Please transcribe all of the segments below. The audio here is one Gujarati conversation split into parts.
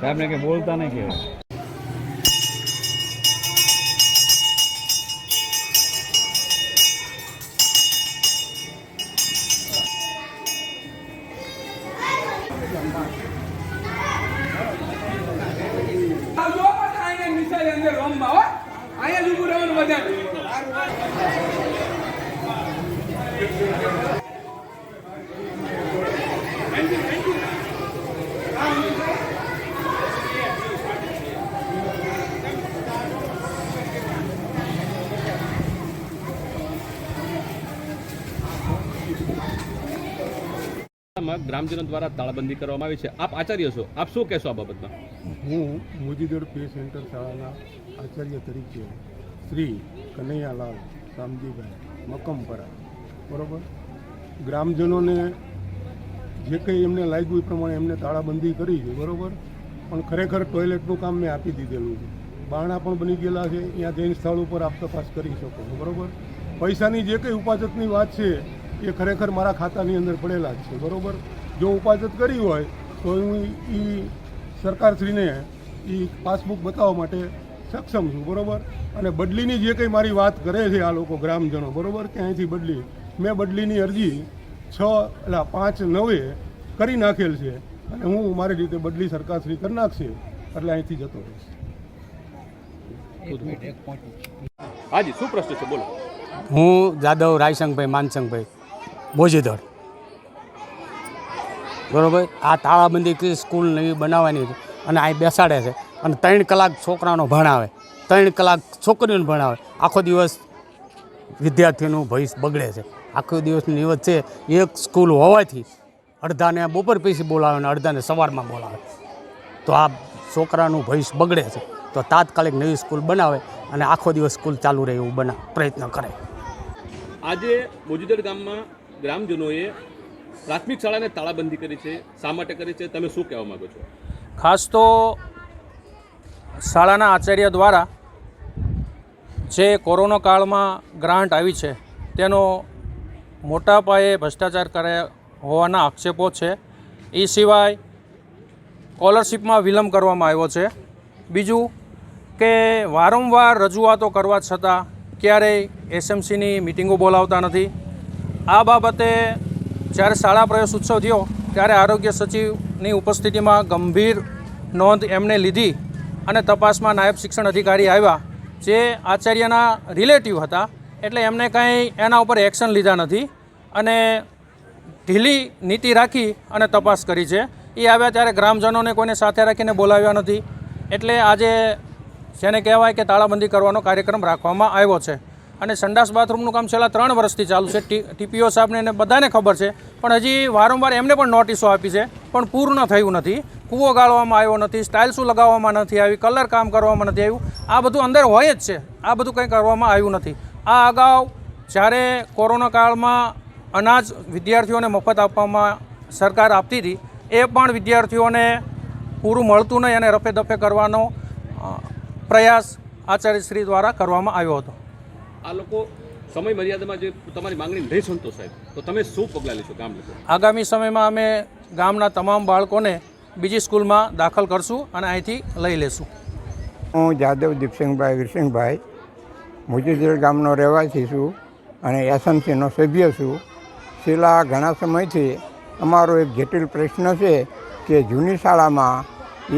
સાહેબને કે બોલતા નહીં કહેવાય. અહીંયા જ ઉભું રહેવાનું માં ગ્રામજનો દ્વારા તાળાબંધી કરવામાં આવી છે. આપ આચાર્ય છો. આપ શું કહેશો આ બાબતમાં? હું મોજીદોડ પે સેન્ટર શાળાના આચાર્ય તરીકે શ્રી કનૈયાલાલ શામજીભાઈ મકમપરા બરોબર? ગ્રામજનોને જે કંઈ એમને લાગ્યું એ પ્રમાણે એમને તાળાબંધી કરી છે, બરોબર? પણ ખરેખર ટોયલેટનું કામ મેં આપી દીધેલું છે. બારણા પણ બની ગયેલા છે ત્યાં જઈને સ્થળ ઉપર આપ તપાસ કરી શકો છો, બરોબર? પૈસાની જે કંઈ ઉપાજતની વાત છે, એ ખરેખર મારા ખાતાની અંદર પડેલા જ છે, બરોબર? જો ઉપાજત કરી હોય, તો હું એ સરકારશ્રીને એ પાસબુક બતાવવા માટે સક્ષમ છું, બરોબર? અને બદલીની જે કંઈ મારી વાત કરે છે આ લોકો ગ્રામજનો, બરોબર? કે અહીંથી બદલી? મેં બદલીની અરજી છ એટલે પાંચ નવે કરી નાખેલ છે. અને હું મારી રીતે બદલી સરકારશ્રી કરી નાખશે એટલે અહીંથી જતો રહીશ. હાજી શું પ્રશ્ન છે? બોલો. હું જાદવ રાયસંગભાઈ માનસંગભાઈ બોજીધર બરોબર? આ તાળાબંધી સ્કૂલ નવી બનાવવાની છે અને અહીં બેસાડે છે. અને ત્રણ કલાક છોકરાનો ભણાવે. ત્રણ કલાક છોકરીઓને ભણાવે. આખો દિવસ વિદ્યાર્થીનું ભવિષ્ય બગડે છે. આખો દિવસની નિવત છે. એક સ્કૂલ હોવાથી અડધાને બપોર પછી બોલાવે અને અડધાને સવારમાં બોલાવે. તો આ છોકરાનું ભવિષ્ય બગડે છે. તો તાત્કાલિક નવી સ્કૂલ બનાવે અને આખો દિવસ સ્કૂલ ચાલુ રહે એવું બના પ્રયત્ન કરે. આજે મોજુદર ગામમાં ગ્રામજનોએ પ્રાથમિક શાળાને તાળાબંધી કરી છે. શા માટે કરી છે? તમે શું કહેવા માંગો છો? ખાસ તો શાળાના આચાર્ય દ્વારા જે કોરોના કાળમાં ગ્રાન્ટ આવી છે તેનો મોટા પાયે ભ્રષ્ટાચાર કર્યા હોવાના આક્ષેપો છે. એ સિવાય સ્કોલરશીપમાં વિલંબ કરવામાં આવ્યો છે. બીજું કે વારંવાર રજૂઆતો કરવા છતાં ક્યારેય એસએમસીની મિટિંગો બોલાવતા નથી. આ બાબતે જ્યારે શાળા પ્રવેશ ઉત્સવ થયો ત્યારે આરોગ્ય સચિવની ઉપસ્થિતિમાં ગંભીર નોંધ એમણે લીધી અને તપાસમાં નાયબ શિક્ષણ અધિકારી આવ્યા જે આચાર્યના રિલેટિવ હતા. એટલે એમને કાંઈ એના ઉપર એક્શન લીધા નથી. અને ઢીલી નીતિ રાખી અને તપાસ કરી છે. એ આવ્યા ત્યારે ગ્રામજનોને કોઈને સાથે રાખીને બોલાવ્યા નથી. એટલે આજે જેને કહેવાય કે તાળાબંધી કરવાનો કાર્યક્રમ રાખવામાં આવ્યો છે. અને સંડાસ બાથરૂમનું કામ છેલ્લા ત્રણ વર્ષથી ચાલુ છે. ટીપીઓ સાહેબને એને બધાને ખબર છે. પણ હજી વારંવાર એમને પણ નોટિસો આપી છે. પણ પૂર્ણ થયું નથી. કૂવો ગાળવામાં આવ્યો નથી. સ્ટાઇલ્સું લગાવવામાં નથી આવી. કલર કામ કરવામાં નથી આવ્યું. આ બધું અંદર હોય જ છે. આ બધું કંઈ કરવામાં આવ્યું નથી. આ અગાઉ જ્યારે કોરોના કાળમાં અનાજ વિદ્યાર્થીઓને મફત આપવામાં સરકાર આપતી હતી એ પણ વિદ્યાર્થીઓને પૂરું મળતું નહીં અને રફે દફે કરવાનો પ્રયાસ આચાર્યશ્રી દ્વારા કરવામાં આવ્યો હતો. આ લોકો સમય મર્યાદામાં જે તમારી માંગણી નહીં સંતોષ સાહેબ તો તમે શું પગલાં લેશો ગામ લોકો? આગામી સમયમાં અમે ગામના તમામ બાળકોને બીજી સ્કૂલમાં દાખલ કરશું અને અહીંથી લઈ લેશું. હું જાદવ દીપસિંહભાઈ વીરસિંહભાઈ મુજીદર ગામનો રહેવાસી છું અને એસએમસીનો સભ્ય છું. છેલ્લા ઘણા સમયથી અમારો એક જટિલ પ્રશ્ન છે કે જૂની શાળામાં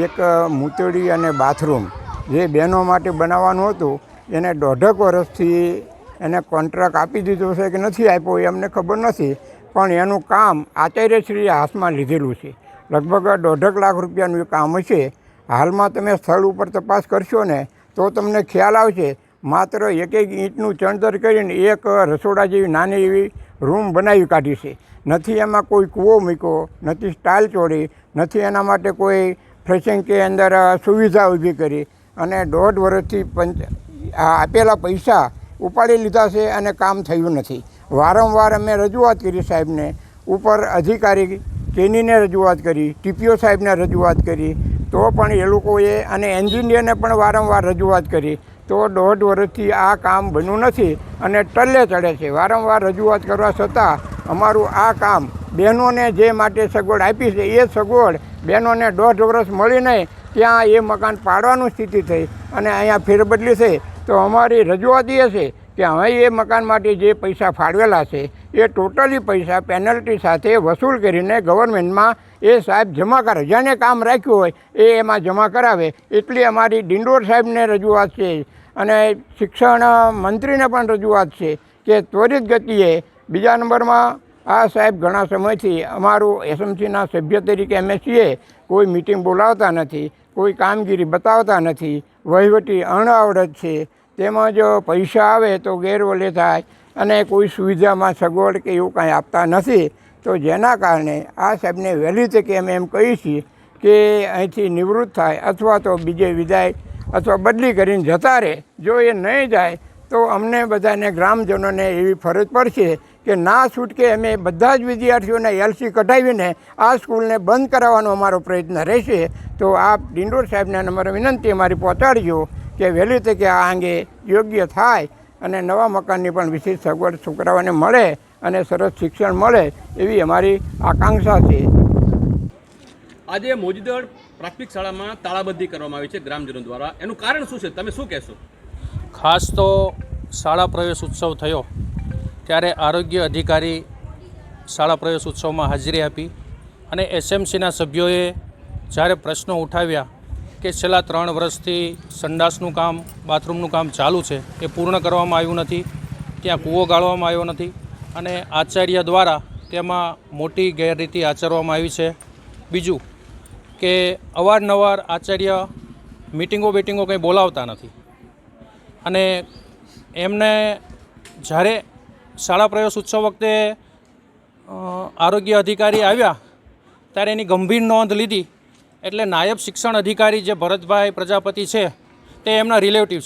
એક મૂતળી અને બાથરૂમ જે બહેનો માટે બનાવવાનું હતું, એને દોઢક વર્ષથી એને કોન્ટ્રાક્ટ આપી દીધો છે કે નથી આપ્યો એ અમને ખબર નથી, પણ એનું કામ આચાર્યશ્રીએ હાથમાં લીધેલું છે. લગભગ દોઢક લાખ રૂપિયાનું એ કામ હશે. હાલમાં તમે સ્થળ ઉપર તપાસ કરશો ને, તો તમને ખ્યાલ આવશે માત્ર એક એક ઈંટનું ચણતર કરીને એક રસોડા જેવી નાની એવી રૂમ બનાવી કાઢી છે. નથી એમાં કોઈ કૂવો મૂક્યો, નથી સ્ટાઇલ ચોડી, નથી એના માટે કોઈ ફ્રેશિંગ કે અંદર સુવિધા ઊભી કરી. અને દોઢ વર્ષથી પંચ આપેલા પૈસા ઉપાડી લીધા છે અને કામ થયું નથી. વારંવાર અમે રજૂઆત કરી સાહેબને, ઉપર અધિકારી કેનીને રજૂઆત કરી, ટીપીઓ સાહેબને રજૂઆત કરી. તો પણ એ લોકોએ અને એન્જિનિયરને પણ વારંવાર રજૂઆત કરી. તો દોઢ વર્ષથી આ કામ બન્યું નથી અને ટલ્લે ચડે છે. વારંવાર રજૂઆત કરવા છતાં અમારું આ કામ બહેનોને જે માટે સગવડ આપી છે, એ સગવડ બહેનોને દોઢ વર્ષ મળી નહીં, ત્યાં એ મકાન પાડવાનું સ્થિતિ થઈ અને અહીંયા ફેરબદલી થઈ. તો અમારી રજૂઆત એ છે કે હવે એ મકાન માટે જે પૈસા ફાળવેલા છે, એ ટોટલી પૈસા પેનલ્ટી સાથે વસૂલ કરીને ગવર્મેન્ટમાં એ સાહેબ જમા કરે, જેને કામ રાખ્યું હોય એ એમાં જમા કરાવે. એટલી અમારી ડિંડોર સાહેબને રજૂઆત છે. અને શિક્ષણ મંત્રીને પણ રજૂઆત છે કે ત્વરિત ગતિએ બીજા નંબરમાં આ સાહેબ ઘણા સમયથી અમારું એસએમસીના સભ્ય તરીકે અમે છીએ કોઈ મિટિંગ બોલાવતા નથી, કોઈ કામગીરી બતાવતા નથી. વહીવટી અણઆવડત છે. તેમજ પૈસા આવે તો ગેરવલે થાય અને કોઈ સુવિધામાં સગવડ કે એવું કાંઈ આપતા નથી, તો જેના કારણે આ સાહેબને વહેલી તકે અમે એમ કહીએ છીએ કે અહીંથી નિવૃત્ત થાય અથવા તો બીજે વિદાય અથવા બદલી કરીને જતા રહે. જો એ નહીં જાય, તો અમને બધાને ગ્રામજનોને એવી ફરજ પડશે કે ના છૂટકે અમે બધા જ વિદ્યાર્થીઓને એલસી કઢાવીને આ સ્કૂલને બંધ કરાવવાનો અમારો પ્રયત્ન રહેશે. તો આપ ડિંડોર સાહેબને નંબર વિનંતી, અમારી પહોંચાડજો કે વહેલી તકે આ અંગે યોગ્ય થાય અને નવા મકાનની પણ વિશેષ સગવડ છોકરાઓને મળે અને સરસ શિક્ષણ મળે એવી અમારી આકાંક્ષા છે. આજે મોજદળ પ્રાથમિક શાળામાં તાળાબંધી કરવામાં આવી છે ગ્રામજનો દ્વારા. એનું કારણ શું છે? તમે શું કહેશો? ખાસ તો શાળા પ્રવેશ ઉત્સવ થયો ત્યારે આરોગ્ય અધિકારી શાળા પ્રવેશ ઉત્સવમાં હાજરી આપી અને એસએમસીના સભ્યોએ જ્યારે પ્રશ્નો ઉઠાવ્યા કે છેલ્લા ત્રણ વર્ષથી સંડાસનું કામ, બાથરૂમનું કામ ચાલુ છે. એ પૂર્ણ કરવામાં આવ્યું નથી. ત્યાં કૂવો ગાળવામાં આવ્યો નથી. અને આચાર્ય દ્વારા તેમાં મોટી ગેરરીતિ આચરવામાં આવી છે. બીજું કે અવારનવાર આચાર્ય મિટિંગો બેટિંગો કંઈ બોલાવતા નથી. અને એમને જ્યારે શાળા પ્રવેશ ઉત્સવ વખતે આરોગ્ય અધિકારી આવ્યા, ત્યારે એની ગંભીર નોંધ લીધી એટલે નાયબ શિક્ષણ અધિકારી જે ભરતભાઈ પ્રજાપતિ છે તે એમના રિલેટિવ છે.